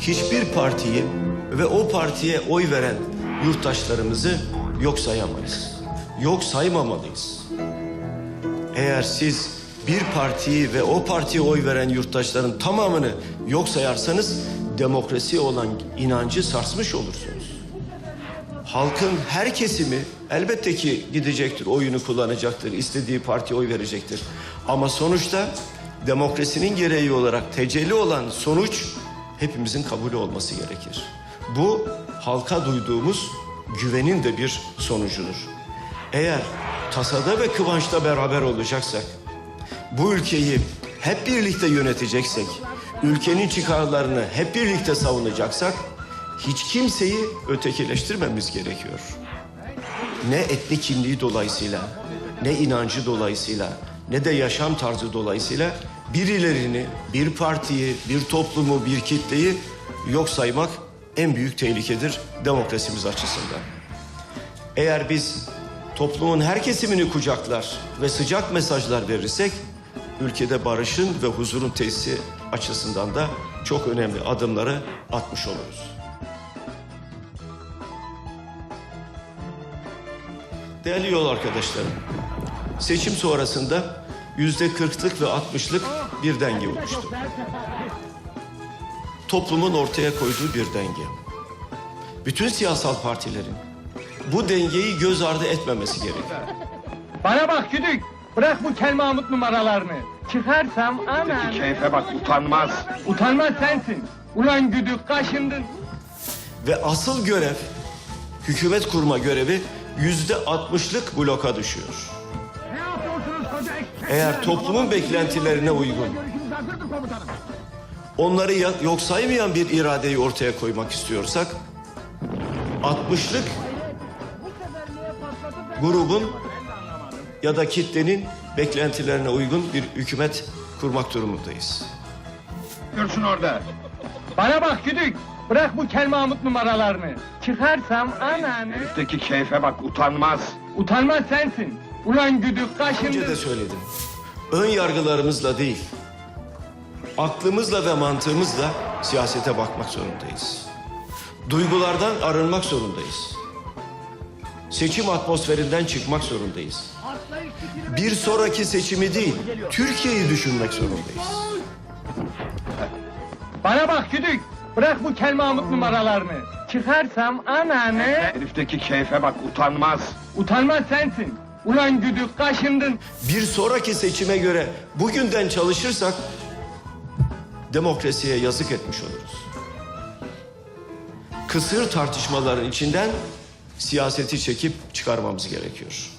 hiçbir partiyi ve o partiye oy veren yurttaşlarımızı yok sayamayız. Yok saymamalıyız. Eğer siz bir partiyi ve o partiye oy veren yurttaşların tamamını yok sayarsanız demokrasiye olan inancı sarsmış olursunuz. Halkın her kesimi elbette ki gidecektir, oyunu kullanacaktır, istediği partiye oy verecektir. Ama sonuçta demokrasinin gereği olarak tecelli olan sonuç hepimizin kabulü olması gerekir. Bu halka duyduğumuz güvenin de bir sonucudur. Eğer tasada ve kıvançta beraber olacaksak, bu ülkeyi hep birlikte yöneteceksek, ülkenin çıkarlarını hep birlikte savunacaksak, hiç kimseyi ötekileştirmemiz gerekiyor. Ne etnik kimliği dolayısıyla, ne inancı dolayısıyla, ne de yaşam tarzı dolayısıyla birilerini, bir partiyi, bir toplumu, bir kitleyi yok saymak en büyük tehlikedir demokrasimiz açısından. Eğer biz toplumun her kesimini kucaklar ve sıcak mesajlar verirsek ülkede barışın ve huzurun tesisi açısından da çok önemli adımları atmış oluruz. Değerli yol arkadaşlarım, seçim sonrasında yüzde kırklık ve altmışlık bir denge oluştu. Toplumun ortaya koyduğu bir denge. Bütün siyasal partilerin bu dengeyi göz ardı etmemesi gerekiyor. Bana bak güdük. Bırak bu kel Mahmut numaralarını. Çıkarsam anan. Keyfe bak utanmaz. Utanmaz sensin. Ulan güdük kaşındın. Ve asıl görev, hükümet kurma görevi yüzde altmışlık bloka düşüyor. Eğer toplumun beklentilerine uygun, onları yok saymayan bir iradeyi ortaya koymak istiyorsak, altmışlık grubun ya da kitlenin beklentilerine uygun bir hükümet kurmak durumundayız. Görsün orada. Bana bak güdük. Bırak bu kel Mahmut numaralarını. Çıkarsam anan. Üstteki keyfe bak utanmaz. Utanmaz sensin. Ulan güdük Önce kaşındın. de söyledim. Ön yargılarımızla değil, aklımızla ve mantığımızla siyasete bakmak zorundayız. Duygulardan arınmak zorundayız. Seçim atmosferinden çıkmak zorundayız. Bir sonraki seçimi değil, Türkiye'yi düşünmek zorundayız. Bana bak güdük. Bırak bu kel Mahmut numaralarını. Çıkarsam ananı. Herifteki keyfe bak utanmaz. Utanmaz sensin. Ulan güdük kaşındın. Bir sonraki seçime göre bugünden çalışırsak demokrasiye yazık etmiş oluruz. Kısır tartışmaların içinden siyaseti çekip çıkarmamız gerekiyor.